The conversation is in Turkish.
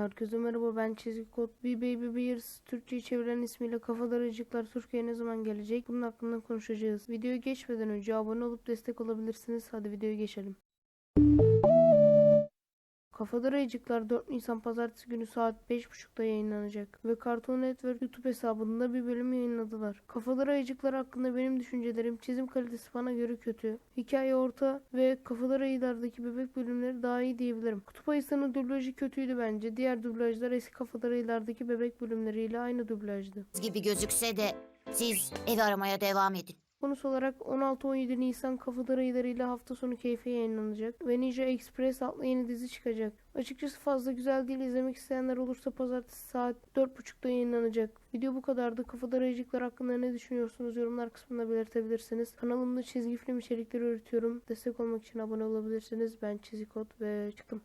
Herkese merhaba ben Çizik Kod. Bir Baby Bears Türkçe'ye çevrilen ismiyle Kafalar Acıklar Türkiye'ye ne zaman gelecek? Bunun hakkında konuşacağız. Videoya geçmeden önce abone olup destek olabilirsiniz. Hadi videoya geçelim. Kafadar Ayıcıklar 4 Nisan Pazartesi günü saat 5.30'da yayınlanacak ve Cartoon Network YouTube hesabında bir bölüm yayınladılar. Kafadar Ayıcıklar hakkında benim düşüncelerim çizim kalitesi bana göre kötü. Hikaye orta ve Kafadar Ayılardaki bebek bölümleri daha iyi diyebilirim. Kutup Ayısı'nın dublajı kötüydü bence. Diğer dublajlar eski Kafadar Ayılardaki bebek bölümleriyle aynı dublajdı. gibi gözükse de siz ev aramaya devam edin. Bonus olarak 16-17 Nisan Kafadar Ayıları'yla hafta sonu keyfe yayınlanacak ve Ninja Express adlı yeni dizi çıkacak. Açıkçası fazla güzel değil izlemek isteyenler olursa pazartesi saat 4.30'da yayınlanacak. Video bu kadardı. Kafadar Ayıcıklar hakkında ne düşünüyorsunuz yorumlar kısmında belirtebilirsiniz. Kanalımda çizgi film içerikleri üretiyorum. Destek olmak için abone olabilirsiniz. Ben Çizikot ve çıktım.